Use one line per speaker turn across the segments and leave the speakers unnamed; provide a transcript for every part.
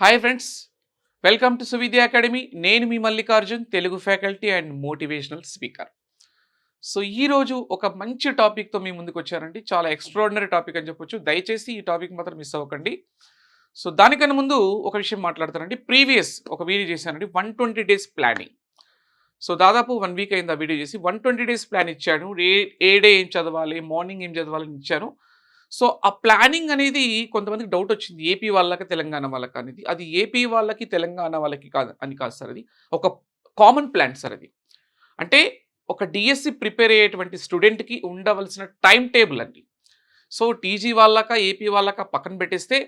Hi friends welcome to Suvidya academy నేను మీ Mallikarjun Telugu faculty and motivational speaker so ఈరోజు ఒక మంచి టాపిక్తో మీ ముందుకు వచ్చారండి. చాలా ఎక్స్ట్రాడినరీ టాపిక్ అని చెప్పొచ్చు. దయచేసి ఈ టాపిక్ మాత్రం మిస్ అవ్వకండి. సో దానికన్నా ముందు ఒక విషయం మాట్లాడతానండి. ప్రీవియస్ ఒక వీడియో చేశానండి. One twenty days planning so దాదాపు వన్ వీక్ అయింది ఆ వీడియో చేసి. వన్ ట్వంటీ డేస్ ప్లాన్ ఇచ్చాను. ఏ ఏ డే ఏం చదవాలి? మార్నింగ్ ఏం చదవాలని ఇచ్చాను. సో ఆ ప్లానింగ్ అనేది కొంతమందికి డౌట్ వచ్చింది. ఏపీ వాళ్ళకి తెలంగాణ వాళ్ళకి అనేది. అది ఏపీ వాళ్ళకి తెలంగాణ వాళ్ళకి కాదు అని కాదు సార్ అది. ఒక కామన్ ప్లాన్ సార్ అది. అంటే ఒక డిఎస్సి ప్రిపేర్ అయ్యేటువంటి స్టూడెంట్కి ఉండవలసిన టైం టేబుల్ అండి. సో టీజీ వాళ్ళక ఏపీ వాళ్ళక పక్కన పెట్టేస్తే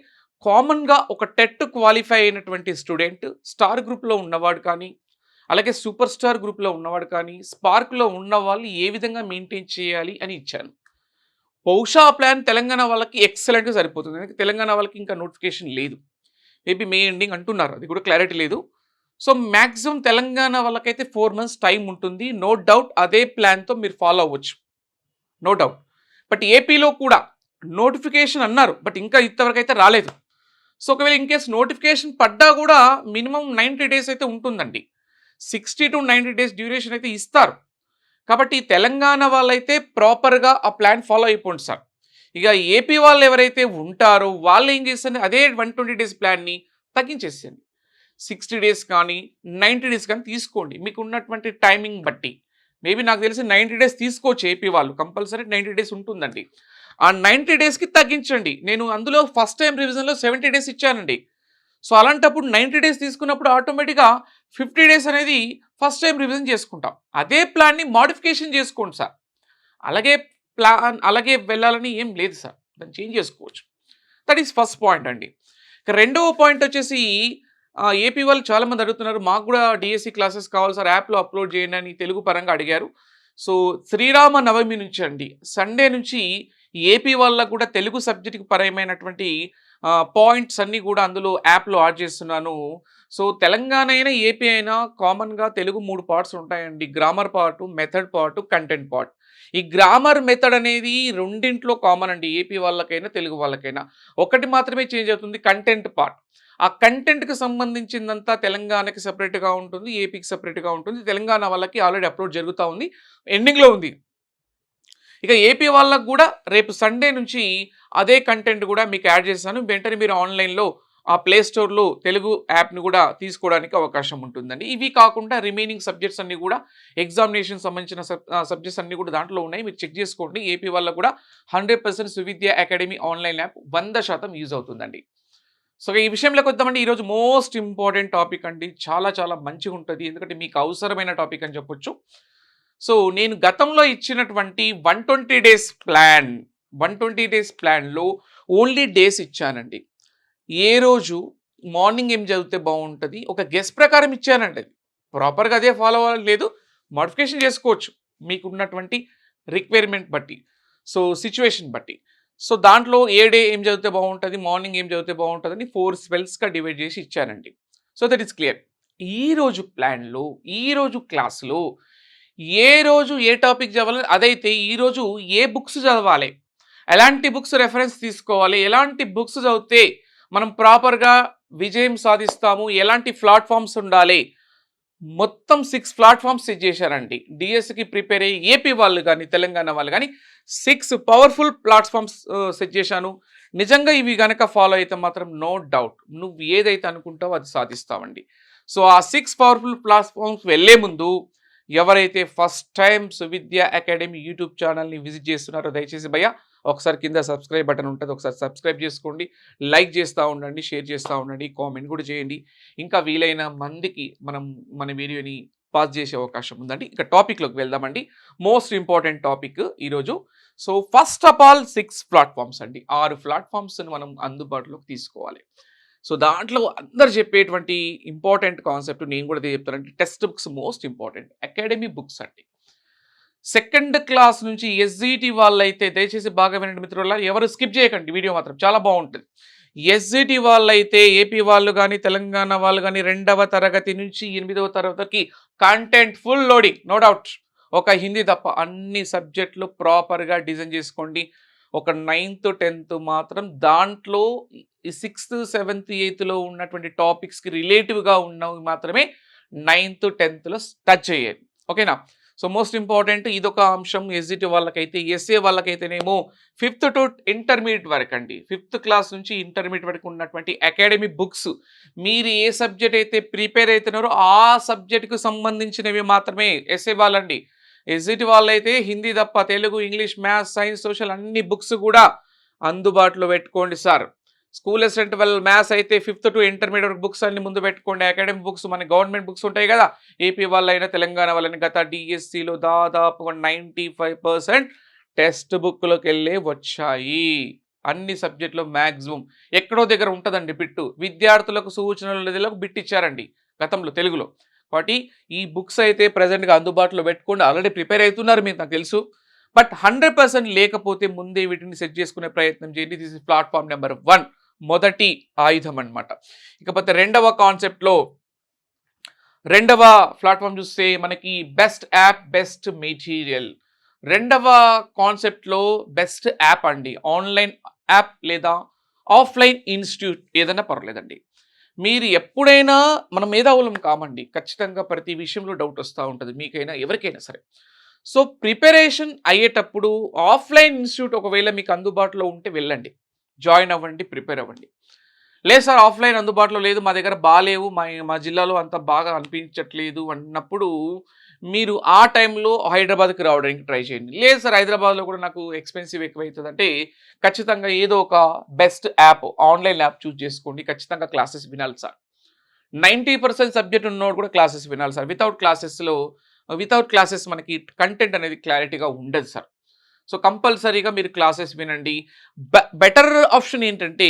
కామన్గా ఒక టెట్ క్వాలిఫై అయినటువంటి స్టూడెంట్ స్టార్ గ్రూప్లో ఉన్నవాడు కానీ అలాగే సూపర్ స్టార్ గ్రూప్లో ఉన్నవాడు కానీ స్పార్క్లో ఉన్న వాళ్ళు ఏ విధంగా మెయింటైన్ చేయాలి అని ఇచ్చాను. బహుశా ప్లాన్ తెలంగాణ వాళ్ళకి ఎక్సలెంట్గా సరిపోతుంది. ఎందుకంటే తెలంగాణ వాళ్ళకి ఇంకా నోటిఫికేషన్ లేదు. మేబీ మే ఎండింగ్ అంటున్నారు. అది కూడా క్లారిటీ లేదు. సో మ్యాక్సిమం తెలంగాణ వాళ్ళకైతే ఫోర్ మంత్స్ టైం ఉంటుంది. నో డౌట్ అదే ప్లాన్తో మీరు ఫాలో అవ్వచ్చు. No doubt. బట్ ఏపీలో కూడా నోటిఫికేషన్ అన్నారు. బట్ ఇంకా ఇంతవరకు అయితే రాలేదు. సో ఒకవేళ ఇన్ కేస్ నోటిఫికేషన్ పడ్డా కూడా మినిమం నైంటీ డేస్ అయితే ఉంటుందండి. Sixty to ninety days duration అయితే ఇస్తారు. కాబట్టి తెలంగాణ వాళ్ళైతే ప్రాపర్గా ఆ ప్లాన్ ఫాలో అయిపోండి సార్. ఇక ఏపీ వాళ్ళు ఎవరైతే ఉంటారో వాళ్ళు ఏం చేస్తారు? అదే వన్ ట్వంటీ డేస్ ప్లాన్ని తగ్గించేసేయండి. సిక్స్టీ డేస్ కానీ నైంటీ డేస్ కానీ తీసుకోండి. మీకు ఉన్నటువంటి టైమింగ్ బట్టి. మేబీ నాకు తెలిసి నైంటీ డేస్ తీసుకోవచ్చు ఏపీ వాళ్ళు. కంపల్సరీ నైంటీ డేస్ ఉంటుందండి. ఆ నైంటీ డేస్కి తగ్గించండి. నేను అందులో ఫస్ట్ టైం రివిజన్లో సెవెంటీ డేస్ ఇచ్చానండి. సో అలాంటప్పుడు నైంటీ డేస్ తీసుకున్నప్పుడు ఆటోమేటిక్గా ఫిఫ్టీ డేస్ అనేది ఫస్ట్ టైం రివిజన్ చేసుకుంటాం. అదే ప్లాన్ని మాడిఫికేషన్ చేసుకోండి సార్. అలాగే ప్లాన్ అలాగే వెళ్ళాలని ఏం లేదు సార్. దాన్ని చేంజ్ చేసుకోవచ్చు. దట్ ఈస్ ఫస్ట్ పాయింట్ అండి. ఇక రెండవ పాయింట్ వచ్చేసి ఏపీ వాళ్ళు చాలామంది అడుగుతున్నారు మాకు కూడా డిఎస్సి క్లాసెస్ కావాలి సార్ యాప్లో అప్లోడ్ చేయండి అని తెలుగు పరంగా అడిగారు. సో శ్రీరామ నవమి నుంచి అండి సండే నుంచి ఏపీ వాళ్ళకు కూడా తెలుగు సబ్జెక్టుకి పరమైనటువంటి పాయింట్స్ అన్నీ కూడా అందులో యాప్లో యాడ్ చేస్తున్నాను. సో తెలంగాణ అయినా ఏపీ అయినా కామన్గా తెలుగు మూడు పార్ట్స్ ఉంటాయండి. Grammar part method part content part. ఈ గ్రామర్ మెథడ్ అనేది రెండింట్లో కామన్ అండి. ఏపీ వాళ్ళకైనా తెలుగు వాళ్ళకైనా. ఒకటి మాత్రమే చేంజ్ అవుతుంది కంటెంట్ పార్ట్. ఆ కంటెంట్కి సంబంధించిందంతా తెలంగాణకి సపరేట్గా ఉంటుంది ఏపీకి సపరేట్గా ఉంటుంది. తెలంగాణ వాళ్ళకి ఆల్రెడీ అప్లోడ్ జరుగుతూ ఉంది ఎండింగ్లో ఉంది. ఇక ఏపీ వాళ్ళకు కూడా రేపు సండే నుంచి అదే కంటెంట్ కూడా మీకు యాడ్ చేస్తాను. వెంటనే మీరు ఆన్లైన్లో ఆ ప్లే స్టోర్లో తెలుగు యాప్ని కూడా తీసుకోవడానికి అవకాశం ఉంటుందండి. ఇవి కాకుండా రిమైనింగ్ సబ్జెక్ట్స్ అన్నీ కూడా ఎగ్జామినేషన్ సంబంధించిన సబ్జెక్ట్స్ అన్నీ కూడా దాంట్లో ఉన్నాయి. మీరు చెక్ చేసుకోండి. ఏపీ వల్ల కూడా hundred percent Suvidya academy online app వంద శాతం యూజ్ అవుతుందండి. సో ఈ విషయంలోకి వద్దామండి ఈరోజు మోస్ట్ ఇంపార్టెంట్ టాపిక్ అండి. చాలా చాలా మంచిగా ఉంటుంది. ఎందుకంటే మీకు అవసరమైన టాపిక్ అని చెప్పొచ్చు. సో నేను గతంలో ఇచ్చినటువంటి one twenty days plan one twenty days ప్లాన్లో ఓన్లీ డేస్ ఇచ్చానండి. ఏ రోజు మార్నింగ్ ఏం చదివితే బాగుంటుంది? ఒక గెస్ ప్రకారం ఇచ్చానండి. అది ప్రాపర్గా అదే ఫాలో అవ్వాలి లేదు. మోడిఫికేషన్ చేసుకోవచ్చు. మీకు ఉన్నటువంటి రిక్వైర్మెంట్ బట్టి. సో సిచ్యువేషన్ బట్టి. సో దాంట్లో ఏ డే ఏం చదివితే బాగుంటుంది? మార్నింగ్ ఏం చదివితే బాగుంటుంది? అని ఫోర్ స్పెల్స్గా డివైడ్ చేసి ఇచ్చానండి. So that is clear. ఈరోజు ప్లాన్లో ఈరోజు క్లాస్లో ఏ రోజు ఏ టాపిక్ చదవాలి? అదైతే ఈరోజు ఏ బుక్స్ చదవాలి? ఎలాంటి బుక్స్ రెఫరెన్స్ తీసుకోవాలి? ఎలాంటి బుక్స్ చదివితే మనం ప్రాపర్గా విజయం సాధిస్తాము. ఎలాంటి ప్లాట్ఫామ్స్ ఉండాలి? మొత్తం సిక్స్ ప్లాట్ఫామ్స్ సెట్ చేశారండి. డిఎస్సికి ప్రిపేర్ అయ్యి ఏపీ వాళ్ళు కానీ తెలంగాణ వాళ్ళు కానీ సిక్స్ పవర్ఫుల్ ప్లాట్ఫామ్స్ సెట్ చేశాను. నిజంగా ఇవి కనుక ఫాలో అయితే మాత్రం నో డౌట్ నువ్వు ఏదైతే అనుకుంటావో అది సాధిస్తావండి. సో ఆ సిక్స్ పవర్ఫుల్ ప్లాట్ఫామ్స్ వెళ్ళే ముందు ఎవరైతే first time Suvidya academy YouTube ఛానల్ని విజిట్ చేస్తున్నారో దయచేసి భయ్యా ఒకసారి కింద సబ్స్క్రైబ్ బటన్ ఉంటుంది ఒకసారి సబ్స్క్రైబ్ చేసుకోండి. లైక్ చేస్తూ ఉండండి షేర్ చేస్తూ ఉండండి కామెంట్ కూడా చేయండి. ఇంకా వీలైన మందికి మనం మన వీడియోని పాస్ చేసే అవకాశం ఉందండి. ఇక టాపిక్లోకి వెళ్దామండి. మోస్ట్ ఇంపార్టెంట్ టాపిక్ ఈరోజు. So first of all six platforms అండి. ఆరు ప్లాట్ఫామ్స్ని మనం అందుబాటులోకి తీసుకోవాలి. సో దాంట్లో అందరు చెప్పేటువంటి ఇంపార్టెంట్ కాన్సెప్ట్ నేను కూడా చెప్తానంటే text books most important. Academy books అండి. సెకండ్ క్లాస్ నుంచి ఎస్జిటి వాళ్ళైతే దయచేసి బాగా వినండి మిత్రుల ఎవరు స్కిప్ చేయకండి వీడియో మాత్రం చాలా బాగుంటుంది. ఎస్జిటి వాళ్ళైతే ఏపీ వాళ్ళు కానీ తెలంగాణ వాళ్ళు కానీ రెండవ తరగతి నుంచి ఎనిమిదవ తరగతికి content full loading no doubt ఒక హిందీ తప్ప అన్ని సబ్జెక్టులు ప్రాపర్గా డిజైన్ చేసుకోండి. ఒక నైన్త్ టెన్త్ మాత్రం దాంట్లో సిక్స్త్ సెవెంత్ ఎయిత్లో ఉన్నటువంటి టాపిక్స్కి రిలేటివ్గా ఉన్నవి మాత్రమే నైన్త్ టెన్త్లో టచ్ చేయాలి ఓకేనా సో మోస్ట్ ఇంపార్టెంట్ ఇదొక అంశం ఎస్జిటి వాళ్ళకైతే ఎస్ఏ వాళ్ళకైతేనేమో ఫిఫ్త్ టు ఇంటర్మీడియట్ వరకు అండి. ఫిఫ్త్ క్లాస్ నుంచి ఇంటర్మీడియట్ వరకు ఉన్నటువంటి అకాడమిక్ బుక్స్ మీరు ఏ సబ్జెక్ట్ అయితే ప్రిపేర్ అవుతున్నారో ఆ సబ్జెక్ట్కు సంబంధించినవి మాత్రమే ఎస్ఏ వాళ్ళండి. ఎస్జిటి వాళ్ళైతే హిందీ తప్ప Telugu English maths science social అన్ని బుక్స్ కూడా అందుబాటులో పెట్టుకోండి సార్. స్కూల్ అసిస్టెంట్ వాళ్ళ మ్యాథ్స్ అయితే ఫిఫ్త్ టు ఇంటర్మీడియట్ బుక్స్ అన్ని ముందు పెట్టుకోండి. అకాడమిక్ బుక్స్ మన గవర్నమెంట్ బుక్స్ ఉంటాయి కదా. ఏపీ వాళ్ళైనా తెలంగాణ వాళ్ళైనా గత డిఎస్సిలో దాదాపు నైంటీ ఫైవ్ పర్సెంట్ టెక్స్ట్ బుక్లోకి వెళ్ళే వచ్చాయి. అన్ని సబ్జెక్టులో మ్యాక్సిమం ఎక్కడో దగ్గర ఉంటుందండి బిట్టు. విద్యార్థులకు సూచనలు బిట్ ఇచ్చారండి గతంలో తెలుగులో. కాబట్టి ఈ బుక్స్ అయితే ప్రజెంట్గా అందుబాటులో పెట్టుకోండి. ఆల్రెడీ ప్రిపేర్ అవుతున్నారు మీరు నాకు తెలుసు. బట్ హండ్రెడ్ పర్సెంట్ లేకపోతే ముందే వీటిని సెట్ చేసుకునే ప్రయత్నం చేయండి. This is platform number one. మొదటి ఆయుధం అన్నమాట ఇకపోతే రెండవ కాన్సెప్ట్లో రెండవ ప్లాట్ఫామ్ చూస్తే మనకి బెస్ట్ యాప్ బెస్ట్ మెటీరియల్. రెండవ కాన్సెప్ట్లో బెస్ట్ యాప్ అండి. ఆన్లైన్ యాప్ లేదా ఆఫ్లైన్ ఇన్స్టిట్యూట్ ఏదైనా పర్వాలేదండి. మీరు ఎప్పుడైనా మనం మేధావులం కామండి. ఖచ్చితంగా ప్రతి విషయంలో డౌట్ వస్తూ ఉంటుంది. మీకైనా ఎవరికైనా సరే. సో ప్రిపరేషన్ అయ్యేటప్పుడు ఆఫ్లైన్ ఇన్స్టిట్యూట్ ఒకవేళ మీకు అందుబాటులో ఉంటే వెళ్ళండి. జాయిన్ అవ్వండి ప్రిపేర్ అవ్వండి. లేదు సార్ ఆఫ్లైన్ అందుబాటులో లేదు మా దగ్గర బాగాలేవు మా మా జిల్లాలో అంత బాగా అనిపించట్లేదు అన్నప్పుడు మీరు ఆ టైంలో హైదరాబాద్కి రావడానికి ట్రై చేయండి. లేదు సార్ హైదరాబాద్లో కూడా నాకు ఎక్స్పెన్సివ్ ఎక్కువ అవుతుంది అంటే ఖచ్చితంగా ఏదో ఒక best app online app choose చేసుకోండి ఖచ్చితంగా క్లాసెస్ వినాలి సార్. నైంటీ పర్సెంట్ సబ్జెక్ట్ ఉన్నోడు కూడా క్లాసెస్ వినాలి సార్. వితౌట్ క్లాసెస్లో వితౌట్ క్లాసెస్ మనకి కంటెంట్ అనేది క్లారిటీగా ఉండదు సార్. సో కంపల్సరీగా మీరు క్లాసెస్ వినండి. బెటర్ ఆప్షన్ ఏంటంటే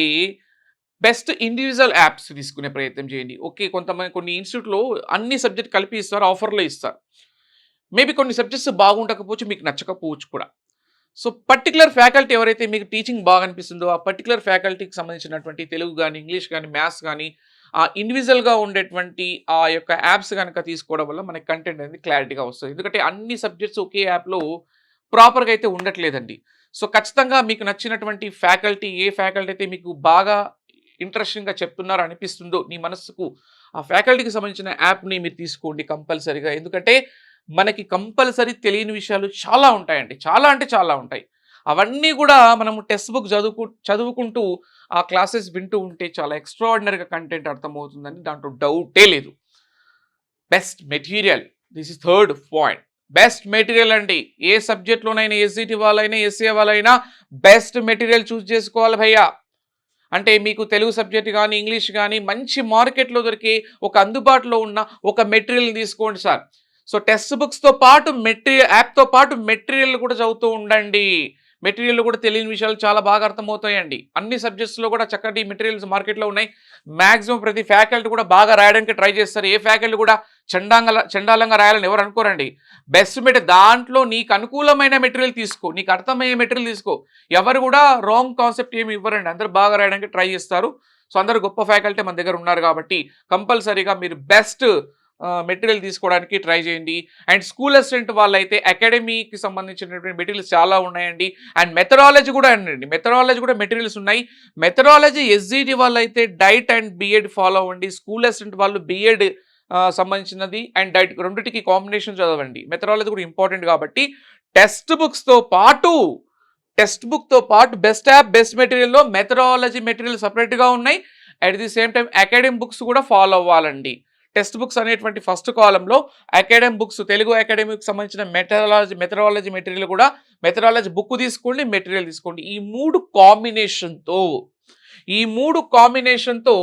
బెస్ట్ ఇండివిజువల్ యాప్స్ తీసుకునే ప్రయత్నం చేయండి. ఓకే కొంతమంది కొన్ని ఇన్స్టిట్యూట్లో అన్ని సబ్జెక్ట్ కలిపి ఇస్తారు ఆఫర్లో ఇస్తారు. మేబీ కొన్ని సబ్జెక్ట్స్ బాగుండకపోవచ్చు మీకు నచ్చకపోవచ్చు కూడా. సో పర్టికులర్ ఫ్యాకల్టీ ఎవరైతే మీకు టీచింగ్ బాగా అనిపిస్తుందో ఆ పర్టికులర్ ఫ్యాకల్టీకి సంబంధించినటువంటి తెలుగు కానీ ఇంగ్లీష్ కానీ మ్యాథ్స్ కానీ ఆ ఇండివిజువల్గా ఉండేటువంటి ఆ యొక్క యాప్స్ కనుక తీసుకోవడం వల్ల మనకి కంటెంట్ అనేది క్లారిటీగా వస్తుంది. ఎందుకంటే అన్ని సబ్జెక్ట్స్ ఒకే యాప్లో ప్రాపర్గా అయితే ఉండట్లేదండి. సో ఖచ్చితంగా మీకు నచ్చినటువంటి ఫ్యాకల్టీ ఏ ఫ్యాకల్టీ అయితే మీకు బాగా ఇంట్రెస్టింగ్గా చెప్తున్నారు అనిపిస్తుందో నీ మనస్సుకు ఆ ఫ్యాకల్టీకి సంబంధించిన యాప్ని మీరు తీసుకోండి కంపల్సరీగా. ఎందుకంటే మనకి కంపల్సరీ తెలియని విషయాలు చాలా ఉంటాయండి. చాలా అంటే చాలా ఉంటాయి. అవన్నీ కూడా మనము టెక్స్ట్ బుక్ చదువుకు చదువుకుంటూ ఆ క్లాసెస్ వింటూ ఉంటే చాలా ఎక్స్ట్రాడినరీగా కంటెంట్ అర్థమవుతుందని దాంట్లో డౌటే లేదు. Best material. This is third point. Best material అండి. ఏ సబ్జెక్ట్లోనైనా ఎస్జిటి వాళ్ళైనా ఎస్సీ వాళ్ళైనా బెస్ట్ మెటీరియల్ చూస్ చేసుకోవాలి భయ్యా. అంటే మీకు తెలుగు సబ్జెక్ట్ కానీ ఇంగ్లీష్ కానీ మంచి మార్కెట్లో దొరికే ఒక అందుబాటులో ఉన్న ఒక మెటీరియల్ తీసుకోండి సార్. సో టెక్స్ట్ బుక్స్తో పాటు మెటీరియల్ యాప్తో పాటు మెటీరియల్ కూడా చదువుతూ ఉండండి. మెటీరియల్ కూడా తెలియని విషయాలు చాలా బాగా అర్థమవుతాయండి. అన్ని సబ్జెక్ట్స్లో కూడా చక్కటి మెటీరియల్స్ మార్కెట్లో ఉన్నాయి. మ్యాక్సిమం ప్రతి ఫ్యాకల్టీ కూడా బాగా రాయడానికి ట్రై చేస్తారు. ఏ ఫ్యాకల్టీ కూడా చండాంగ చండాలంగా రాయాలని ఎవరు అనుకోరండి. బెస్ట్ మెటీరియల్ దాంట్లో నీకు అనుకూలమైన మెటీరియల్ తీసుకో. నీకు అర్థమయ్యే మెటీరియల్ తీసుకో. ఎవరు కూడా రాంగ్ కాన్సెప్ట్ ఏమి ఇవ్వరండి. అందరు బాగా రాయడానికి ట్రై చేస్తారు. సో అందరు గొప్ప ఫ్యాకల్టీ మన దగ్గర ఉన్నారు కాబట్టి కంపల్సరీగా మీరు బెస్ట్ మెటీరియల్ తీసుకోవడానికి ట్రై చేయండి. అండ్ స్కూల్ అసిస్టెంట్ వాళ్ళైతే అకాడమీకి సంబంధించినటువంటి మెటీరియల్స్ చాలా ఉన్నాయండి. అండ్ మెథడాలజీ కూడా అండి. మెథడాలజీ కూడా మెటీరియల్స్ ఉన్నాయి. మెథడాలజీ ఎస్జీటీ వాళ్ళైతే డైట్ అండ్ బిఎడ్ ఫాలో అవ్వండి. స్కూల్ అసిస్టెంట్ వాళ్ళు బిఎడ్ సంబంధించినది. అండ్ డైట్ రెండింటికి కాంబినేషన్ చదవండి. మెథడాలజీ కూడా ఇంపార్టెంట్ కాబట్టి టెక్స్ట్ బుక్స్తో పాటు టెక్స్ట్ బుక్తో పాటు బెస్ట్ యాప్ బెస్ట్ మెటీరియల్లో మెథడాలజీ మెటీరియల్ సపరేట్గా ఉన్నాయి. At the same time academic books కూడా ఫాలో అవ్వాలండి. టెక్స్ట్ బుక్స్ అనేటువంటి ఫస్ట్ కాలంలో అకాడమిక్ బుక్స్ తెలుగు అకాడమిక్ సంబంధించిన మెథడాలజీ మెథడాలజీ మెటీరియల్ కూడా మెథడాలజీ బుక్ తీసుకోండి మెటీరియల్ తీసుకోండి. ఈ మూడు కాంబినేషన్తో ఈ మూడు కాంబినేషన్తో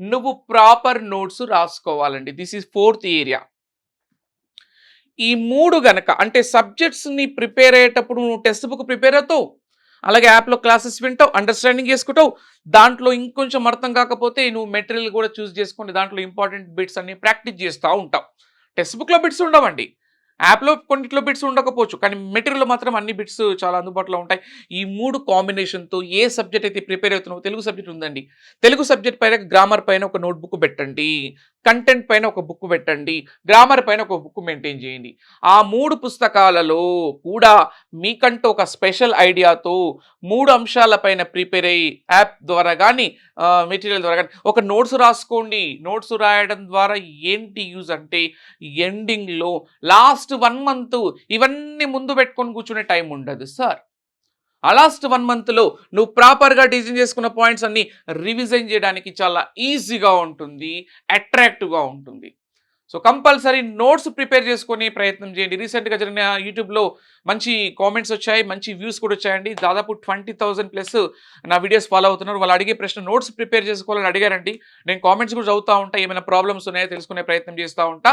నువ్వు ప్రాపర్ నోట్స్ రాసుకోవాలండి. దిస్ ఈజ్ ఫోర్త్ ఏరియా ఈ మూడు గనక అంటే సబ్జెక్ట్స్ని ప్రిపేర్ అయ్యేటప్పుడు నువ్వు టెక్స్ట్ బుక్ ప్రిపేర్ అవుతావు అలాగే యాప్లో క్లాసెస్ వింటావు అండర్స్టాండింగ్ చేసుకుంటావు దాంట్లో ఇంకొంచెం అర్థం కాకపోతే నువ్వు మెటీరియల్ కూడా చూస్ చేసుకుని దాంట్లో ఇంపార్టెంట్ బిట్స్ అన్ని ప్రాక్టీస్ చేస్తూ ఉంటావు. టెక్స్ట్ బుక్లో బిట్స్ ఉండవండి. యాప్లో కొన్నిట్లో బిట్స్ ఉండకపోవచ్చు కానీ మెటీరియల్ మాత్రం అన్ని బిట్స్ చాలా అందుబాటులో ఉంటాయి. ఈ మూడు కాంబినేషన్తో ఏ సబ్జెక్ట్ అయితే ప్రిపేర్ అవుతున్నావు తెలుగు సబ్జెక్ట్ ఉందండి. తెలుగు సబ్జెక్ట్ పైన గ్రామర్ పైన ఒక నోట్బుక్ పెట్టండి. కంటెంట్ పైన ఒక బుక్ పెట్టండి గ్రామర్ పైన ఒక బుక్ మెయింటైన్ చేయండి. ఆ మూడు పుస్తకాలలో కూడా మీకంటూ ఒక స్పెషల్ ఐడియాతో మూడు అంశాల పైన ప్రిపేర్ అయ్యి యాప్ ద్వారా కానీ మెటీరియల్ ద్వారా కానీ ఒక నోట్స్ రాసుకోండి. నోట్స్ రాయడం ద్వారా ఏంటి యూజ్ అంటే ఎండింగ్లో లాస్ట్ వన్ మంత్ ఇవన్నీ ముందు పెట్టుకొని కూర్చునే టైం ఉండదు సార్. ఆ లాస్ట్ వన్ మంత్లో నువ్వు ప్రాపర్గా డిజైన్ చేసుకున్న పాయింట్స్ అన్నీ రివిజన్ చేయడానికి చాలా ఈజీగా ఉంటుంది అట్రాక్టివ్గా ఉంటుంది. సో కంపల్సరీ నోట్స్ ప్రిపేర్ చేసుకునే ప్రయత్నం చేయండి. రీసెంట్గా జరిగిన యూట్యూబ్లో మంచి కామెంట్స్ వచ్చాయి మంచి వ్యూస్ కూడా వచ్చాయండి. దాదాపు ట్వంటీ థౌసండ్ ప్లస్ నా వీడియోస్ ఫాలో అవుతున్నారు. వాళ్ళు అడిగే ప్రశ్న నోట్స్ ప్రిపేర్ చేసుకోవాలని అడిగారండి. నేను కామెంట్స్ కూడా చదువుతూ ఉంటా ఏమైనా ప్రాబ్లమ్స్ ఉన్నాయో తెలుసుకునే ప్రయత్నం చేస్తూ ఉంటా.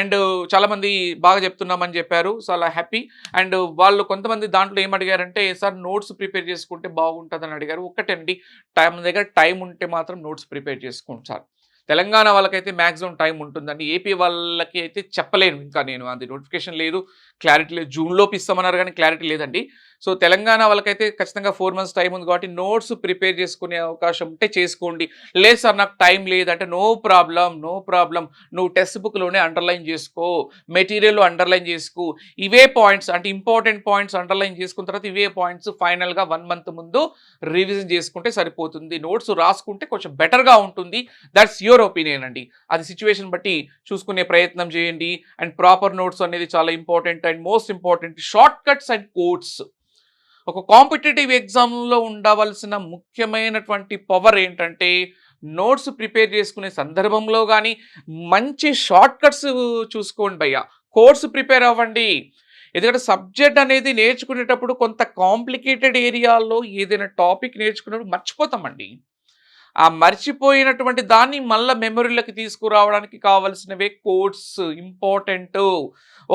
అండ్ చాలామంది బాగా చెప్తున్నామని చెప్పారు. సో అలా హ్యాపీ అండ్ వాళ్ళు కొంతమంది దాంట్లో ఏం అడిగారంటే సార్ నోట్స్ ప్రిపేర్ చేసుకుంటే బాగుంటుందని అడిగారు. ఒక్కటండి. టైం దగ్గర టైం ఉంటే మాత్రం నోట్స్ ప్రిపేర్ చేసుకోండి సార్. తెలంగాణ వాళ్ళకైతే మ్యాక్సిమం టైం ఉంటుందండి. ఏపీ వాళ్ళకి అయితే చెప్పలేను. ఇంకా నేను అది నోటిఫికేషన్ లేదు. క్లారిటీ లేదు. జూన్లోపు ఇస్తామన్నారు కానీ క్లారిటీ లేదండి. సో తెలంగాణ వాళ్ళకైతే ఖచ్చితంగా ఫోర్ మంత్స్ టైం ఉంది కాబట్టి నోట్స్ ప్రిపేర్ చేసుకునే అవకాశం ఉంటే చేసుకోండి. లేదు సార్ నాకు టైం లేదంటే నో ప్రాబ్లం నో ప్రాబ్లం నువ్వు టెక్స్ట్ బుక్లోనే అండర్లైన్ చేసుకో మెటీరియల్ అండర్లైన్ చేసుకో. ఇవే పాయింట్స్ అంటే ఇంపార్టెంట్ పాయింట్స్ అండర్లైన్ చేసుకున్న తర్వాత ఇవే పాయింట్స్ ఫైనల్గా వన్ మంత్ ముందు రివిజన్ చేసుకుంటే సరిపోతుంది. నోట్స్ రాసుకుంటే కొంచెం బెటర్గా ఉంటుంది. దట్స్ యువర్ ఒపీనియన్ అండి. అది సిచ్యువేషన్ బట్టి చూసుకునే ప్రయత్నం చేయండి. అండ్ ప్రాపర్ నోట్స్ అనేది చాలా important and most important short cuts and codes ఒక కాంపిటేటివ్ ఎగ్జామ్లో ఉండవలసిన ముఖ్యమైనటువంటి పవర్ ఏంటంటే నోట్స్ ప్రిపేర్ చేసుకునే సందర్భంలో కానీ మంచి షార్ట్ కట్స్ చూసుకోండి భయ్య. కోర్స్ ప్రిపేర్ అవ్వండి. ఎందుకంటే సబ్జెక్ట్ అనేది నేర్చుకునేటప్పుడు కొంత కాంప్లికేటెడ్ ఏరియాలో ఏదైనా టాపిక్ నేర్చుకున్నప్పుడు మర్చిపోతామండి. ఆ మర్చిపోయినటువంటి దాన్ని మళ్ళీ మెమొరీలకు తీసుకురావడానికి కావలసినవే కోడ్స్ ఇంపార్టెంట్.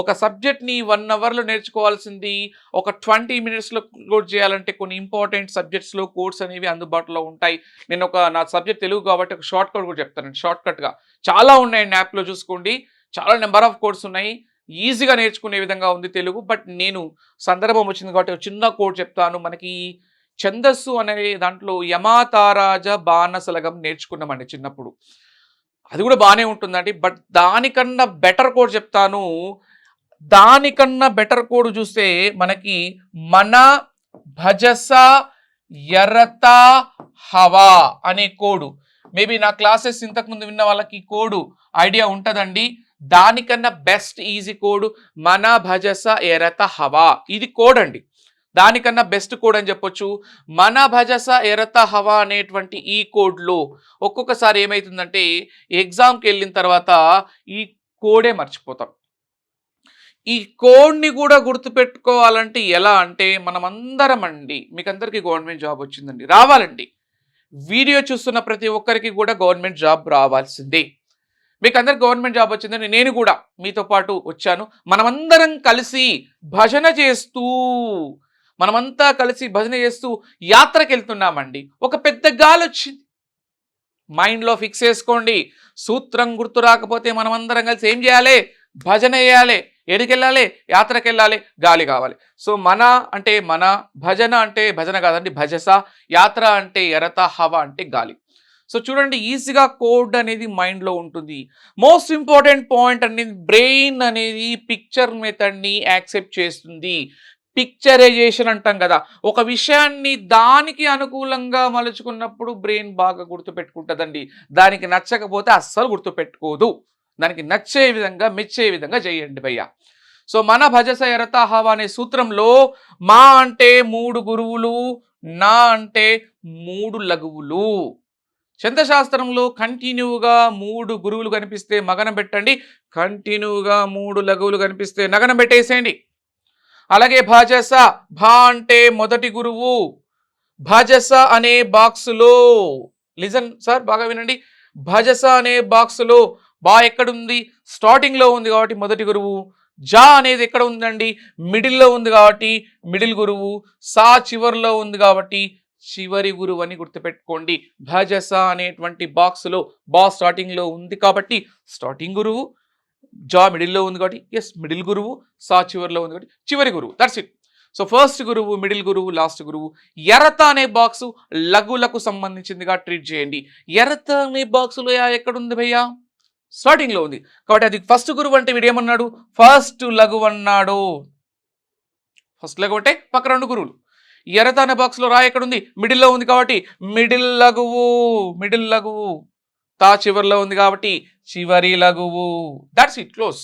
ఒక సబ్జెక్ట్ని వన్ అవర్లో నేర్చుకోవాల్సింది ఒక ట్వంటీ మినిట్స్లో కోడ్ చేయాలంటే కొన్ని ఇంపార్టెంట్ సబ్జెక్ట్స్లో కోడ్స్ అనేవి అందుబాటులో ఉంటాయి. నేను ఒక నా సబ్జెక్ట్ తెలుగు కాబట్టి ఒక షార్ట్ కట్ కూడా చెప్తాను షార్ట్ కట్గా. చాలా ఉన్నాయండి యాప్లో చూసుకోండి. చాలా నెంబర్ ఆఫ్ కోడ్స్ ఉన్నాయి. ఈజీగా నేర్చుకునే విధంగా ఉంది తెలుగు బట్ నేను సందర్భం వచ్చింది కాబట్టి ఒక చిన్న కోడ్ చెప్తాను. మనకి ఛందస్సు అనే దాంట్లో యమాతారాజ బాణసలగం నేర్చుకున్నామండి చిన్నప్పుడు. అది కూడా బాగానే ఉంటుందండి. బట్ దానికన్నా బెటర్ కోడ్ చెప్తాను. దానికన్నా బెటర్ కోడ్ చూస్తే మనకి మన భజస ఎర్రత హవా అనే కోడు. మేబీ నా క్లాసెస్ ఇంతకుముందు విన్న వాళ్ళకి కోడు ఐడియా ఉంటుందండి. దానికన్నా బెస్ట్ ఈజీ కోడ్ మన భజస ఎరత హవా. ఇది కోడ్ అండి దానికన్నా బెస్ట్ కోడ్ అని చెప్పొచ్చు. మన భజస ఎరత హవా అనేటువంటి ఈ కోడ్లో ఒక్కొక్కసారి ఏమవుతుందంటే ఎగ్జామ్కి వెళ్ళిన తర్వాత ఈ కోడే మర్చిపోతాం. ఈ కోడ్ని కూడా గుర్తుపెట్టుకోవాలంటే ఎలా అంటే మనమందరం అండి మీకు అందరికీ గవర్నమెంట్ జాబ్ వచ్చిందండి. రావాలండి. వీడియో చూస్తున్న ప్రతి ఒక్కరికి కూడా గవర్నమెంట్ జాబ్ రావాల్సిందే. మీకు అందరికి గవర్నమెంట్ జాబ్ వచ్చిందని నేను కూడా మీతో పాటు వచ్చాను. మనమందరం కలిసి భజన చేస్తూ మనమంతా కలిసి భజన చేస్తూ యాత్రకు వెళ్తున్నామండి ఒక పెద్ద గాలి వచ్చింది మైండ్లో ఫిక్స్ చేసుకోండి. సూత్రం గుర్తు రాకపోతే మనమందరం కలిసి ఏం చేయాలి? భజన వేయాలి ఎడికెళ్ళాలి? యాత్రకెళ్ళాలి. గాలి కావాలి. సో మన అంటే మన భజన అంటే భజన కాదండి భజస. యాత్ర అంటే ఎరత హవ అంటే గాలి. సో చూడండి ఈజీగా కోడ్ అనేది మైండ్లో ఉంటుంది. మోస్ట్ ఇంపార్టెంట్ పాయింట్ అనేది బ్రెయిన్ అనేది పిక్చర్ మెథడ్ని యాక్సెప్ట్ చేస్తుంది. పిక్చరైజేషన్ అంటాం కదా. ఒక విషయాన్ని దానికి అనుకూలంగా మలుచుకున్నప్పుడు బ్రెయిన్ బాగా గుర్తుపెట్టుకుంటుందండి. దానికి నచ్చకపోతే అస్సలు గుర్తుపెట్టుకోదు. దానికి నచ్చే విధంగా మెచ్చే విధంగా చేయండి భయ్య. సో మన భజస ఎరతాహవ అనే సూత్రంలో మా అంటే మూడు గురువులు నా అంటే మూడు లఘువులు. చంద్రశాస్త్రంలో కంటిన్యూగా మూడు గురువులు కనిపిస్తే మగనం పెట్టండి. కంటిన్యూగా మూడు లఘువులు కనిపిస్తే నగనం పెట్టేసేయండి. అలాగే భాజస భా అంటే మొదటి గురువు. భజస అనే బాక్సులో లిజన్ సార్ బాగా వినండి. భజస అనే బాక్సులో బా ఎక్కడుంది? స్టార్టింగ్లో ఉంది కాబట్టి మొదటి గురువు. జా అనేది ఎక్కడ ఉందండి? మిడిల్లో ఉంది కాబట్టి మిడిల్ గురువు. సా చివరిలో ఉంది కాబట్టి చివరి గురువు అని గుర్తుపెట్టుకోండి. భజస అనేటువంటి బాక్స్లో బా స్టార్టింగ్లో ఉంది కాబట్టి స్టార్టింగ్ గురువు జా మిడిల్లో ఉంది కాబట్టి ఎస్ మిడిల్ గురువు సా చివరిలో ఉంది కాబట్టి చివరి గురువు దట్స్ ఇట్ సో ఫస్ట్ గురువు మిడిల్ గురువు లాస్ట్ గురువు ఎరత అనే బాక్సు లఘులకు సంబంధించిందిగా ట్రీట్ చేయండి. ఎరత అనే బాక్సులో ఎక్కడుంది భయ్యా? స్టార్టింగ్లో ఉంది. కాబట్టి అది ఫస్ట్ గురువు అంటే వీడు ఏమన్నాడు? ఫస్ట్ లఘు అన్నాడు. ఫస్ట్ లఘు అంటే పక్క రెండు గురువులు. ఎరత అనే బాక్స్లో రా ఎక్కడుంది? మిడిల్లో ఉంది కాబట్టి మిడిల్ లఘువు మిడిల్ లఘువు. తా చివరిలో ఉంది కాబట్టి చివరి లఘువు. దట్స్ ఇట్ క్లోజ్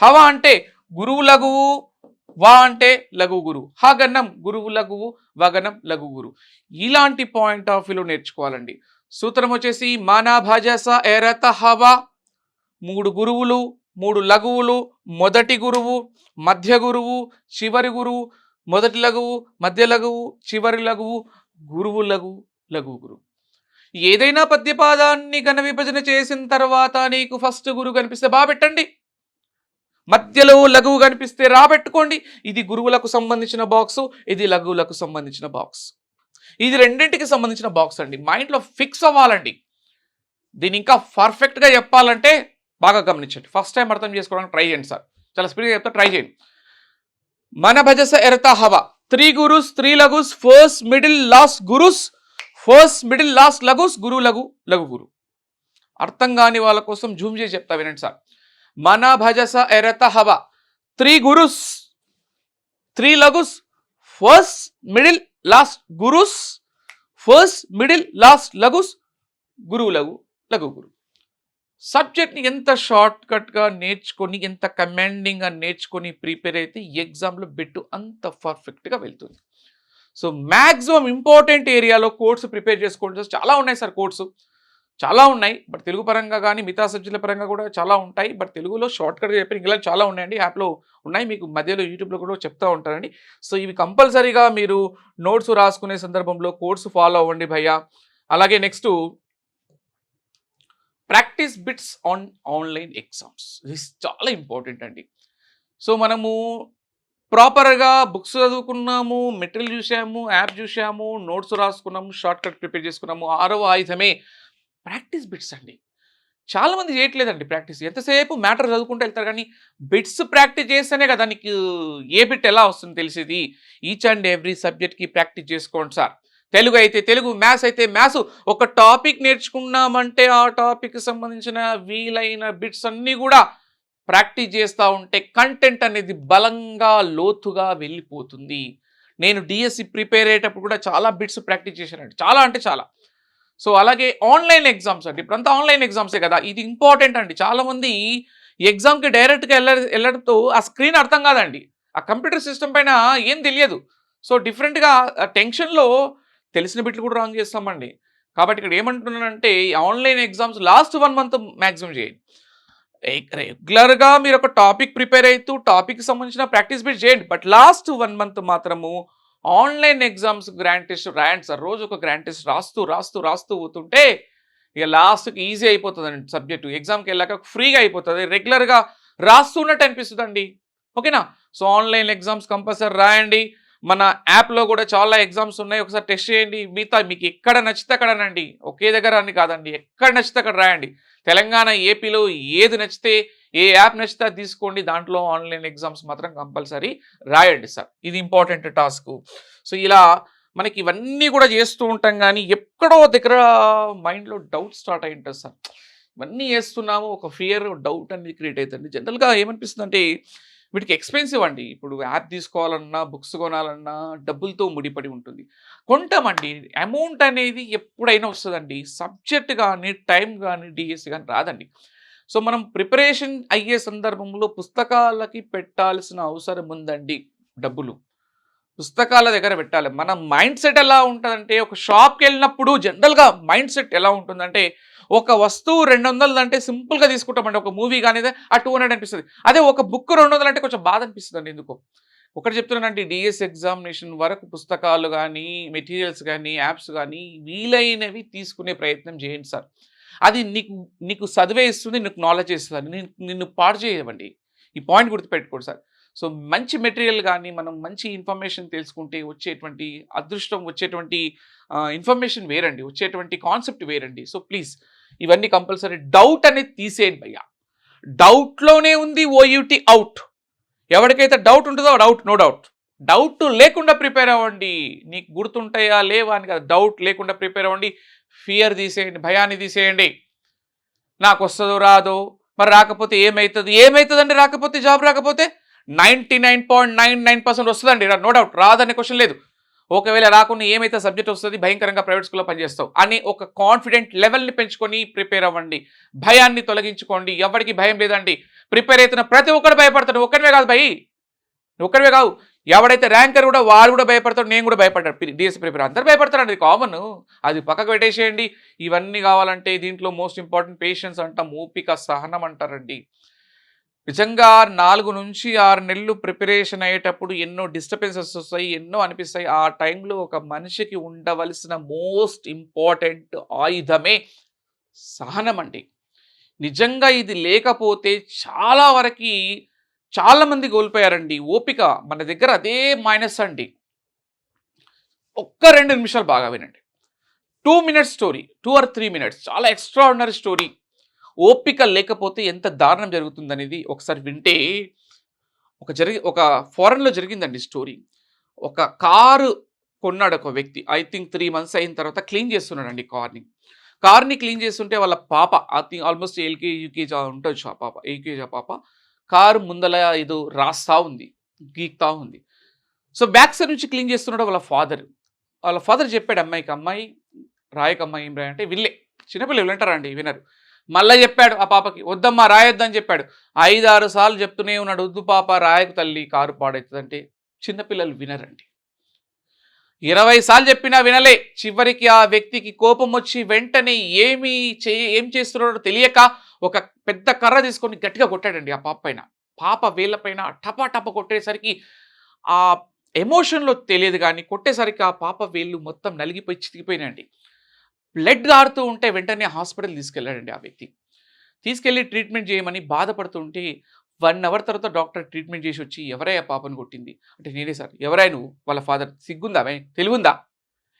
హవా అంటే గురువు లఘువు వా అంటే లఘు గురువు హగనం గురువు లఘువు వగనం లఘు గురు. ఇలాంటి పాయింట్ ఆఫ్ వ్యూలో నేర్చుకోవాలండి. సూత్రం వచ్చేసి మానాభాజస ఎరత హవా. మూడు గురువులు మూడు లఘువులు మొదటి గురువు మధ్య గురువు చివరి గురువు మొదటి లఘువు మధ్య లఘువు చివరి లఘువు గురువు లఘువు లఘువు గురువు ఏదైనా పద్యపాదాన్ని ఘన విభజన చేసిన తర్వాత నీకు ఫస్ట్ గురువు కనిపిస్తే బాగా పెట్టండి మధ్యలో లఘువు కనిపిస్తే రాబెట్టుకోండి. ఇది గురువులకు సంబంధించిన బాక్సు ఇది లఘువులకు సంబంధించిన బాక్స్ ఇది రెండింటికి సంబంధించిన బాక్స్ అండి. మైండ్లో ఫిక్స్ అవ్వాలండి. దీన్ని ఇంకా పర్ఫెక్ట్గా చెప్పాలంటే బాగా గమనించండి. ఫస్ట్ టైం అర్థం చేసుకోవడానికి ట్రై చేయండి సార్. చాలా స్పీడ్గా చెప్తా ట్రై చేయండి. మన భజస ఎరత హవా. త్రీ గురుస్ త్రీ లఘుస్ ఫస్ట్ మిడిల్ లాస్ట్ గురుస్ ఫస్ట్ మిడిల్ లాస్ట్ లఘుస్ గురు లఘు లఘు గురు. అర్థం కాని వాళ్ళ కోసం జూమ్ చేసి చెప్తా వినండి సార్. మన భజస ఎరత హవా. త్రీ గురుస్ త్రీ లఘుస్ ఫస్ట్ మిడిల్ లాస్ట్ గురుస్ ఫస్ట్ మిడిల్ లాస్ట్ లఘుస్ గురువు లఘు లఘు గురు. సబ్జెక్ట్ని ఎంత షార్ట్ కట్గా నేర్చుకొని ఎంత కమాండింగ్గా నేర్చుకొని ప్రిపేర్ అయితే ఎగ్జామ్లో బిట్టు అంత పర్ఫెక్ట్గా వెళ్తుంది. సో మ్యాక్సిమం ఇంపార్టెంట్ ఏరియాలో కోర్స్ ప్రిపేర్ చేసుకోండి చాలా ఉన్నాయి సార్ కోర్సు చాలా ఉన్నాయి బట్ తెలుగు పరంగా కానీ మిగతా సబ్జెక్టుల పరంగా కూడా చాలా ఉంటాయి. బట్ తెలుగులో షార్ట్కట్గా చెప్పిన ఇంకా చాలా ఉన్నాయండి. యాప్లో ఉన్నాయి మీకు మధ్యలో యూట్యూబ్లో కూడా చెప్తూ ఉంటారండి సో ఇవి కంపల్సరీగా మీరు నోట్స్ రాసుకునే సందర్భంలో కోర్సు ఫాలో అవ్వండి భయ్య. అలాగే next practice bits on online exams. ఇది చాలా ఇంపార్టెంట్ అండి. సో మనము ప్రాపర్గా బుక్స్ చదువుకున్నాము మెటీరియల్ చూసాము యాప్ చూసాము నోట్స్ రాసుకున్నాము షార్ట్ కట్ ప్రిపేర్ చేసుకున్నాము. ఆరవ ఆయుధమే ప్రాక్టీస్ బిట్స్ అండి. చాలామంది చేయట్లేదండి ప్రాక్టీస్. ఎంతసేపు మ్యాటర్ చదువుకుంటూ వెళ్తారు కానీ బిట్స్ ప్రాక్టీస్ చేస్తేనే కదా నీకు ఏ బిట్ ఎలా వస్తుంది తెలిసేది? ఈచ్ అండ్ ఎవ్రీ సబ్జెక్ట్కి ప్రాక్టీస్ చేసుకోండి సార్. తెలుగు అయితే తెలుగు మ్యాథ్స్ అయితే మ్యాథ్స్. ఒక టాపిక్ నేర్చుకున్నామంటే ఆ టాపిక్ సంబంధించిన వీలైన బిట్స్ అన్నీ కూడా ప్రాక్టీస్ చేస్తూ ఉంటే కంటెంట్ అనేది బలంగా లోతుగా వెళ్ళిపోతుంది. నేను డిఎస్సి ప్రిపేర్ అయ్యేటప్పుడు కూడా చాలా బిట్స్ ప్రాక్టీస్ చేశానండి. చాలా అంటే చాలా. సో అలాగే ఆన్లైన్ ఎగ్జామ్స్ అండి. ఇప్పుడంతా ఆన్లైన్ ఎగ్జామ్సే కదా. ఇది ఇంపార్టెంట్ అండి. చాలామంది ఎగ్జామ్కి డైరెక్ట్గా వెళ్ళ వెళ్ళడంతో ఆ స్క్రీన్ అర్థం కాదండి. ఆ కంప్యూటర్ సిస్టమ్ పైన ఏం తెలియదు. సో డిఫరెంట్గా టెన్షన్లో తెలిసిన బిట్లు కూడా రాంగ్ చేస్తామండి. కాబట్టి ఇక్కడ ఏమంటున్నానంటే online exams last one month maximum చేయండి. రెగ్యులర్గా మీరు ఒక టాపిక్ ప్రిపేర్ అవుతూ టాపిక్ సంబంధించిన ప్రాక్టీస్ బిట్ చేయండి బట్ లాస్ట్ వన్ మంత్ మాత్రము ఆన్లైన్ ఎగ్జామ్స్ గ్రాండ్ టెస్ట్ రాయండి సార్ రోజు ఒక గ్రాండ్ టెస్ట్ రాస్తూ రాస్తూ రాస్తూ పోతుంటే ఇక లాస్ట్కి ఈజీ అయిపోతుంది అండి సబ్జెక్టు ఎగ్జామ్కి వెళ్ళాక ఫ్రీగా అయిపోతుంది. రెగ్యులర్గా రాస్తున్నట్టు అనిపిస్తుంది అండి ఓకేనా సో ఆన్లైన్ ఎగ్జామ్స్ కంపల్సరీ రాయండి. మన యాప్లో కూడా చాలా ఎగ్జామ్స్ ఉన్నాయి. ఒకసారి టెస్ట్ చేయండి. మిగతా మీకు ఎక్కడ నచ్చితే అక్కడ రండి. ఒకే దగ్గర అని కాదండి. ఎక్కడ నచ్చితే అక్కడ రాయండి. తెలంగాణ ఏపీలో ఏది నచ్చితే ఏ యాప్ నచ్చితే తీసుకోండి. దాంట్లో ఆన్లైన్ ఎగ్జామ్స్ మాత్రం కంపల్సరీ రాయండి సార్. ఇది ఇంపార్టెంట్ టాస్క్ సో ఇలా మనకి ఇవన్నీ కూడా చేస్తూ ఉంటాం కానీ ఎక్కడో దగ్గర మైండ్లో డౌట్ స్టార్ట్ అయి ఉంటుంది సార్. ఇవన్నీ చేస్తున్నాము. ఒక ఫియర్ డౌట్ అనేది క్రియేట్ అవుతుంది. జనరల్గా ఏమనిపిస్తుంది అంటే వీటికి ఎక్స్పెన్సివ్ అండి. ఇప్పుడు యాప్ తీసుకోవాలన్నా బుక్స్ కొనాలన్నా డబ్బులతో ముడిపడి ఉంటుంది. కొంటామండి. అమౌంట్ అనేది ఎప్పుడైనా వస్తుందండి. సబ్జెక్ట్ కానీ టైం కానీ డిఎస్సి కానీ రాదండి. సో మనం ప్రిపరేషన్ అయ్యే సందర్భంలో పుస్తకాలకి పెట్టాల్సిన అవసరం ఉందండి డబ్బులు. పుస్తకాల దగ్గర పెట్టాలి. మన మైండ్ సెట్ ఎలా ఉంటుందంటే ఒక షాప్కి వెళ్ళినప్పుడు జనరల్గా మైండ్ సెట్ ఎలా ఉంటుందంటే ఒక వస్తువు రెండు వందలు అంటే సింపుల్గా తీసుకుంటామండి. ఒక మూవీ కానీ ఆ టూ హండ్రెడ్ అనిపిస్తుంది. అదే ఒక బుక్ రెండు వందలు అంటే కొంచెం బాధ అనిపిస్తుంది అండి ఎందుకో. ఒకటి చెప్తున్నానంటే డిఎస్ ఎగ్జామినేషన్ వరకు పుస్తకాలు కానీ మెటీరియల్స్ కానీ యాప్స్ కానీ వీలైనవి తీసుకునే ప్రయత్నం చేయండి సార్. అది నీకు నీకు చదివే ఇస్తుంది నీకు నాలెడ్జ్ ఇస్తుంది. నేను నిన్ను పాడు చేయవండి. ఈ పాయింట్ గుర్తుపెట్టుకోండి సార్. సో మంచి మెటీరియల్ కానీ మనం మంచి ఇన్ఫర్మేషన్ తెలుసుకుంటే వచ్చేటువంటి అదృష్టం వచ్చేటువంటి ఇన్ఫర్మేషన్ వేరండి. వచ్చేటువంటి కాన్సెప్ట్ వేరండి. సో ప్లీజ్ ఇవన్నీ కంపల్సరీ. డౌట్ అనేది తీసేయండి భయ్య. డౌట్లోనే ఉంది ఓయూటీ అవుట్. ఎవరికైతే డౌట్ ఉంటుందో డౌట్ నో డౌట్. డౌట్ లేకుండా ప్రిపేర్ అవ్వండి. నీకు గుర్తుంటాయా లేవా అని కదా. డౌట్ లేకుండా ప్రిపేర్ అవ్వండి. ఫియర్ తీసేయండి భయాన్ని తీసేయండి. నాకు వస్తుందో రాదో మరి రాకపోతే ఏమవుతుంది ఏమవుతుందండి రాకపోతే జాబ్ రాకపోతే? Ninety nine point nine nine percent వస్తుందండి. No doubt. రాదనే క్వశ్చన్ లేదు. ఒకవేళ రాకుండా ఏమైతే సబ్జెక్ట్ వస్తుంది భయంకరంగా ప్రైవేట్ స్కూల్లో పనిచేస్తావు అని ఒక కాన్ఫిడెంట్ లెవెల్ని పెంచుకొని ప్రిపేర్ అవ్వండి. భయాన్ని తొలగించుకోండి. ఎవరికి భయం లేదండి. ప్రిపేర్ అవుతున్న ప్రతి ఒక్కరు భయపడతాడు. ఒక్కరివే కాదు భయ్. ఒక్కరివే కాదు. ఎవడైతే ర్యాంకర్ కూడా వాడు కూడా భయపడతాడు నేను కూడా భయపడ్డాడు డిఎస్సీ ప్రిపేర్ అందరు భయపడతారండి అది కామన్ అది పక్కకు పెట్టేసేయండి. ఇవన్నీ కావాలంటే దీంట్లో మోస్ట్ ఇంపార్టెంట్ పేషెన్స్ అంటాం ఓపిక సహనం అంటారండి. నిజంగా నాలుగు నుంచి ఆరు నెలలు ప్రిపరేషన్ అయ్యేటప్పుడు ఎన్నో డిస్టర్బెన్సెస్ వస్తాయి ఎన్నో అనిపిస్తాయి. ఆ టైంలో ఒక మనిషికి ఉండవలసిన మోస్ట్ ఇంపార్టెంట్ ఆయుధమే సహనం అండి. నిజంగా ఇది లేకపోతే చాలా వరకు చాలామంది కోల్పోయారండి. ఓపిక మన దగ్గర అదే మైనస్ అండి. ఒక్క రెండు నిమిషాలు బాగా వినండి. Two minutes story two or three minutes. చాలా ఎక్స్ట్రాడినరీ స్టోరీ. ఓపిక లేకపోతే ఎంత దారుణం జరుగుతుందనేది ఒకసారి వింటే ఒక జరిగి ఒక ఫారెన్లో జరిగిందండి స్టోరీ. ఒక కారు కొన్నాడు ఒక వ్యక్తి. ఐ థింక్ త్రీ మంత్స్ అయిన తర్వాత క్లీన్ చేస్తున్నాడండి కార్ని. కార్ని క్లీన్ చేస్తుంటే వాళ్ళ పాప I think almost LKG UKG ఉంటుంది ఆ పాప ఎల్కేజీ ఆ పాప కారు ముందల ఏదో రాస్తా ఉంది గీక్తా ఉంది. సో బ్యాక్ సైడ్ నుంచి క్లీన్ చేస్తున్నాడు వాళ్ళ ఫాదర్. వాళ్ళ ఫాదర్ చెప్పాడు అమ్మాయికి అమ్మాయి రాయక అమ్మాయి ఏం రాయంటే విల్లే చిన్నపిల్లలు వింటారండి వినరు. మళ్ళీ చెప్పాడు ఆ పాపకి వద్దమ్మా రాయొద్దని చెప్పాడు. ఐదారు సార్లు చెప్తూనే ఉన్నాడు వద్దు పాప రాయకు తల్లి కారు పాడవుతుందంటే చిన్నపిల్లలు వినరండి. ఇరవై సార్లు చెప్పినా వినలే. చివరికి ఆ వ్యక్తికి కోపం వచ్చి వెంటనే ఏమి చే ఏం చేస్తున్నాడో తెలియక ఒక పెద్ద కర్ర తీసుకొని గట్టిగా కొట్టాడండి ఆ పాప పైన. పాప వేళ్ళపైన టపా టప కొట్టేసరికి ఆ ఎమోషన్లో తెలియదు కానీ కొట్టేసరికి ఆ పాప వేళ్ళు మొత్తం నలిగిపోయి చితికిపోయినాయండి. బ్లడ్ గారుతూ ఉంటే వెంటనే హాస్పిటల్ తీసుకెళ్ళాడండి ఆ వ్యక్తి. తీసుకెళ్ళి ట్రీట్మెంట్ చేయమని బాధపడుతుంటే వన్ అవర్ తర్వాత డాక్టర్ ట్రీట్మెంట్ చేసి వచ్చి ఎవరై ఆ పాపను కొట్టింది? అంటే నేనే సార్. ఎవరాయి నువ్వు? వాళ్ళ ఫాదర్ సిగ్గుందా తెలివిందా?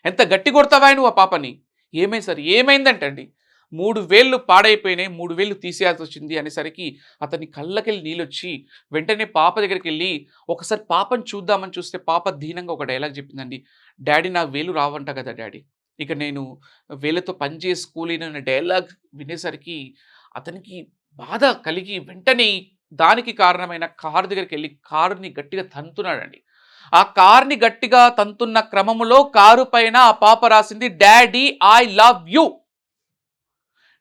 ఎంత గట్టి కొడతావా నువ్వు ఆ పాపని? ఏమైంది సార్? ఏమైందంటండి? మూడు వేళ్ళు పాడైపోయినాయి మూడు వేళ్ళు తీసేయాల్సి వచ్చింది అనేసరికి అతని కళ్ళకెళ్ళి నీళ్ళు వచ్చి వెంటనే పాప దగ్గరికి వెళ్ళి ఒకసారి పాపను చూద్దామని చూస్తే పాప దీనంగా ఒక డైలాగ్ చెప్పిందండి. డాడీ నా వేలు రావంట కదా డాడీ. ఇక నేను వీళ్ళతో పని చేసుకోలేనన్న డైలాగ్ వినేసరికి అతనికి బాధ కలిగి వెంటనే దానికి కారణమైన కారు దగ్గరికి వెళ్ళి కారుని గట్టిగా తంతున్నాడండి. ఆ కార్ని గట్టిగా తంతున్న క్రమములో కారు పైన ఆ పాప రాసింది daddy I love you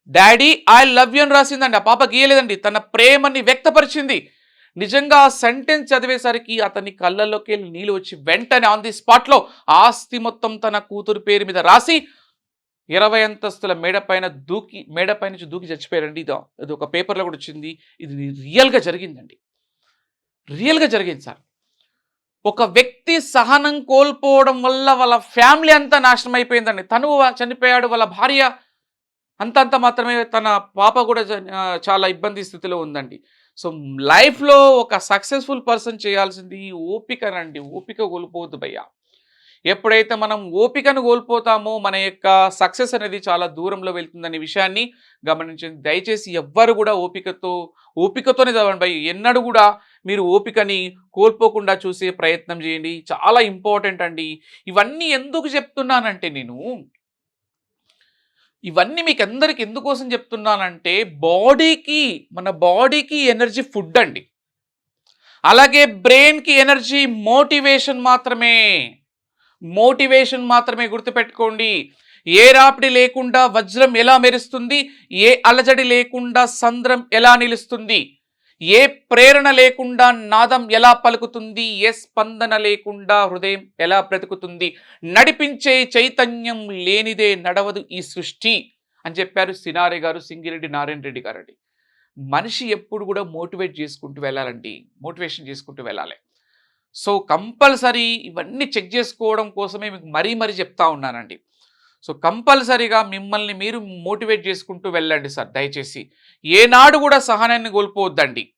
daddy I love you అని రాసిందండి. ఆ పాప గీయలేదండి. తన ప్రేమని వ్యక్తపరిచింది. నిజంగా సెంటెన్స్ చదివేసరికి అతని కళ్ళల్లోకి వెళ్ళి నీళ్ళు వచ్చి వెంటనే ఆన్ ది స్పాట్లో ఆస్తి మొత్తం తన కూతురు పేరు మీద రాసి ఇరవై అంతస్తుల మేడపైన దూకి మేడపై నుంచి దూకి చచ్చిపోయారండి. ఇది ఇది ఒక పేపర్లో కూడా వచ్చింది. ఇది రియల్గా జరిగిందండి. రియల్గా జరిగింది సార్. ఒక వ్యక్తి సహనం కోల్పోవడం వల్ల వాళ్ళ ఫ్యామిలీ అంతా నాశనం అయిపోయిందండి. తను చనిపోయాడు. వాళ్ళ భార్య అంతంత మాత్రమే తన పాప కూడా చాలా ఇబ్బంది స్థితిలో ఉందండి. సో లైఫ్లో ఒక సక్సెస్ఫుల్ పర్సన్ చేయాల్సింది ఓపికనండి. ఓపిక కోల్పోవద్దు భయ్యా. ఎప్పుడైతే మనం ఓపికను కోల్పోతామో మన యొక్క సక్సెస్ అనేది చాలా దూరంలో వెళ్తుందనే విషయాన్ని గమనించండి. దయచేసి ఎవ్వరు కూడా ఓపికతో ఓపికతోనే చదవండి భయ్ ఎన్నడూ కూడా మీరు ఓపికని కోల్పోకుండా చూసే ప్రయత్నం చేయండి. చాలా ఇంపార్టెంట్ అండి ఇవన్నీ ఎందుకు చెప్తున్నానంటే నేను ఇవన్నీ మీకు అందరికి ఎందుకోసం చెప్తున్నానంటే బాడీకి మన బాడీకి ఎనర్జీ ఫుడ్ అండి. అలాగే బ్రెయిన్కి ఎనర్జీ మోటివేషన్ మాత్రమే. మోటివేషన్ మాత్రమే గుర్తుపెట్టుకోండి. ఏ రాపిడి లేకుండా వజ్రం ఎలా మెరుస్తుంది? ఏ అలజడి లేకుండా సంద్రం ఎలా నిలుస్తుంది? ఏ ప్రేరణ లేకుండా నాదం ఎలా పలుకుతుంది? ఏ స్పందన లేకుండా హృదయం ఎలా బ్రతుకుతుంది? నడిపించే చైతన్యం లేనిదే నడవదు ఈ సృష్టి అని చెప్పారు సినారే గారు సింగిరెడ్డి నారాయణ రెడ్డి గారండి. మనిషి ఎప్పుడు కూడా మోటివేట్ చేసుకుంటూ వెళ్ళాలండి. మోటివేషన్ చేసుకుంటూ వెళ్ళాలి. సో కంపల్సరీ ఇవన్నీ చెక్ చేసుకోవడం కోసమే మీకు మరీ మరీ చెప్తా ఉన్నానండి. సో కంపల్సరీగా మిమ్మల్ని మీరు మోటివేట్ చేసుకుంటూ వెళ్ళండి సార్ దయచేసి. ఏనాడు కూడా సహనాన్ని కోల్పోవద్దండి.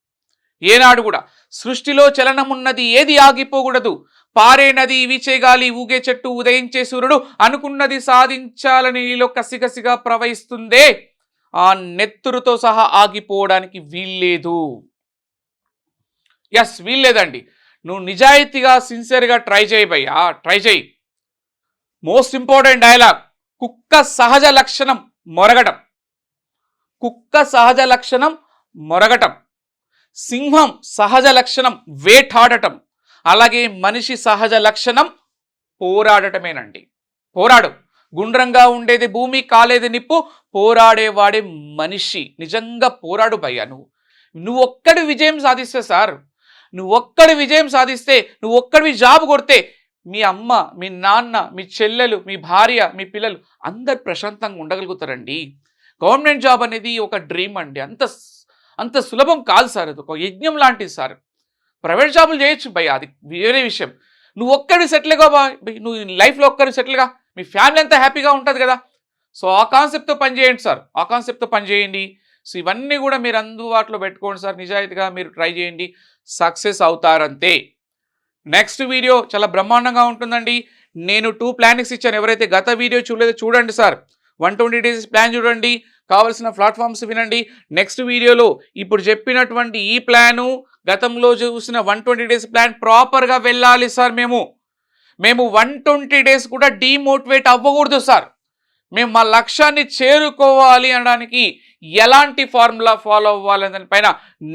ఏనాడు కూడా. సృష్టిలో చలనమున్నది ఏది ఆగిపోకూడదు. పారే నది వీచే గాలి ఊగే చెట్టు ఉదయించే సూర్యుడు అనుకున్నది సాధించాలని నీలో కసిగసిగా ప్రవహిస్తుందే. ఆ నెత్తురుతో సహా ఆగిపోవడానికి వీల్లేదు. ఎస్ వీల్లేదండి. నువ్వు నిజాయితీగా సిన్సియర్గా ట్రై చేయి భయ్యా. ట్రై చేయి. Most important dialogue. కుక్క సహజ లక్షణం మొరగటం. కుక్క సహజ లక్షణం మొరగటం. సింహం సహజ లక్షణం వేటాడటం. అలాగే మనిషి సహజ లక్షణం పోరాడటమేనండి. పోరాడు. గుండ్రంగా ఉండేది భూమి కాలేది నిప్పు పోరాడేవాడే మనిషి. నిజంగా పోరాడు భయ్యా నువ్వు. నువ్వు ఒక్కడి విజయం సాధిస్తే సార్. నువ్వు ఒక్కడి విజయం సాధిస్తే నువ్వు ఒక్కడివి జాబ్ కొడితే మీ అమ్మ మీ నాన్న మీ చెల్లెలు మీ భార్య మీ పిల్లలు అందరు ప్రశాంతంగా ఉండగలుగుతారండి. గవర్నమెంట్ జాబ్ అనేది ఒక డ్రీమ్ అండి. అంత అంత సులభం కాదు సార్ అది. ఒక యజ్ఞం లాంటిది సార్. ప్రైవేట్ జాబులు చేయొచ్చు భయ్య అది వేరే విషయం. నువ్వు ఒక్కడి సెటిల్గా బా నువ్వు లైఫ్లో ఒక్కడి సెటిల్గా మీ ఫ్యామిలీ అంతా హ్యాపీగా ఉంటుంది కదా. సో ఆ కాన్సెప్ట్తో పనిచేయండి సార్. ఆ కాన్సెప్ట్తో పనిచేయండి సో ఇవన్నీ కూడా మీరు అందుబాటులో పెట్టుకోండి సార్. నిజాయితీగా మీరు ట్రై చేయండి. సక్సెస్ అవుతారంతే. నెక్స్ట్ వీడియో చాలా బ్రహ్మాండంగా ఉంటుందండి. నేను టూ ప్లానింగ్స్ ఇచ్చాను. ఎవరైతే గత వీడియో చూడలేదో చూడండి sir. One twenty days plan చూడండి. కావలసిన ప్లాట్ఫామ్స్ వినండి. నెక్స్ట్ వీడియోలో ఇప్పుడు చెప్పినటువంటి ఈ ప్లాను గతంలో చూసిన వన్ ట్వంటీ డేస్ ప్లాన్ ప్రాపర్గా వెళ్ళాలి సార్ మేము. మేము వన్ ట్వంటీ డేస్ కూడా డీమోటివేట్ అవ్వకూడదు సార్. మేము మా లక్ష్యాన్ని చేరుకోవాలి అనడానికి ఎలాంటి ఫార్ములా ఫాలో అవ్వాలి దానిపైన పైన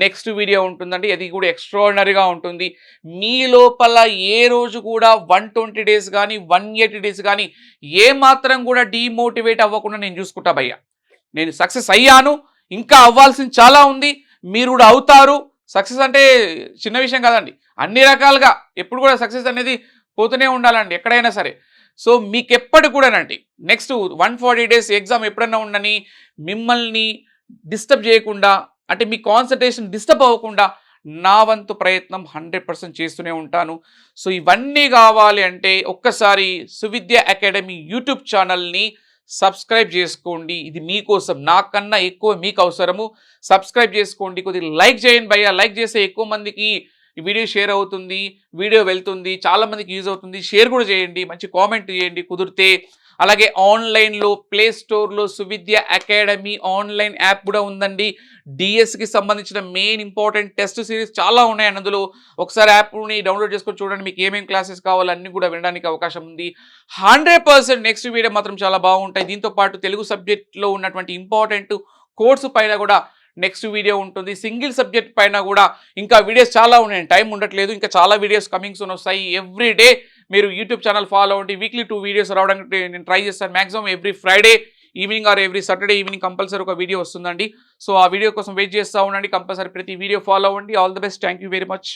నెక్స్ట్ వీడియో ఉంటుందండి. అది కూడా ఎక్స్ట్రాడినరీగా ఉంటుంది. మీ లోపల ఏ రోజు కూడా వన్ ట్వంటీ డేస్ కానీ వన్ ఎయిటీ డేస్ కానీ ఏ మాత్రం కూడా డీమోటివేట్ అవ్వకుండా నేను చూసుకుంటా భయ్యా. నేను సక్సెస్ అయ్యాను ఇంకా అవ్వాల్సింది చాలా ఉంది మీరు కూడా అవుతారు. సక్సెస్ అంటే చిన్న విషయం కాదండి. అన్ని రకాలుగా ఎప్పుడు కూడా సక్సెస్ అనేది పోతూనే ఉండాలండి ఎక్కడైనా సరే. సో మీకు ఎప్పటి కూడానండి next one forty days exam ఎప్పుడన్నా ఉండని మిమ్మల్ని డిస్టర్బ్ చేయకుండా అంటే మీ కాన్సన్ట్రేషన్ డిస్టర్బ్ అవ్వకుండా నా వంతు ప్రయత్నం హండ్రెడ్ పర్సెంట్ చేస్తూనే ఉంటాను. సో ఇవన్నీ కావాలి అంటే ఒక్కసారి సువిద్య అకాడమీ యూట్యూబ్ ఛానల్ని సబ్స్క్రైబ్ చేసుకోండి. ఇది మీకోసం నాకన్నా ఎక్కువ మీకు అవసరము. సబ్స్క్రైబ్ చేసుకోండి. కొద్దిగా లైక్ చేయండి భయ్యా. లైక్ చేస్తే ఎక్కువ మందికి ఈ వీడియో షేర్ అవుతుంది వీడియో వెళ్తుంది చాలామందికి యూజ్ అవుతుంది. షేర్ కూడా చేయండి మంచి కామెంట్ చేయండి కుదిరితే. అలాగే ఆన్లైన్లో ప్లే స్టోర్లో సువిద్య అకాడమీ ఆన్లైన్ యాప్ కూడా ఉందండి. డిఎస్కి సంబంధించిన మెయిన్ ఇంపార్టెంట్ టెస్ట్ సిరీస్ చాలా ఉన్నాయి. అందులో ఒకసారి యాప్ని డౌన్లోడ్ చేసుకొని చూడండి మీకు ఏమేమి క్లాసెస్ కావాలో అన్నీ కూడా వినడానికి అవకాశం ఉంది. హండ్రెడ్ నెక్స్ట్ వీడియో మాత్రం చాలా బాగుంటాయి. దీంతో పాటు తెలుగు సబ్జెక్ట్లో ఉన్నటువంటి ఇంపార్టెంట్ కోర్సు పైన కూడా నెక్స్ట్ వీడియో ఉంటుంది. సింగిల్ సబ్జెక్ట్ పైన కూడా ఇంకా వీడియోస్ చాలా ఉన్నాయి. టైం ఉండట్లేదు. ఇంకా చాలా వీడియోస్ కమింగ్ సూన్ వస్తాయి. ఎవ్రీ డే మీరు యూట్యూబ్ ఛానల్ ఫాలో అవ్వండి. వీక్లీ టూ వీడియోస్ రావడానికి నేను ట్రై చేస్తాను. Maximum every Friday evening or every Saturday evening compulsory ఒక వీడియో వస్తుందండి. సో ఆ వీడియో కోసం వెయిట్ చేస్తూ ఉండండి. కంపల్సరీ ప్రతి వీడియో ఫాలో అవ్వండి. All the best. Thank you very much.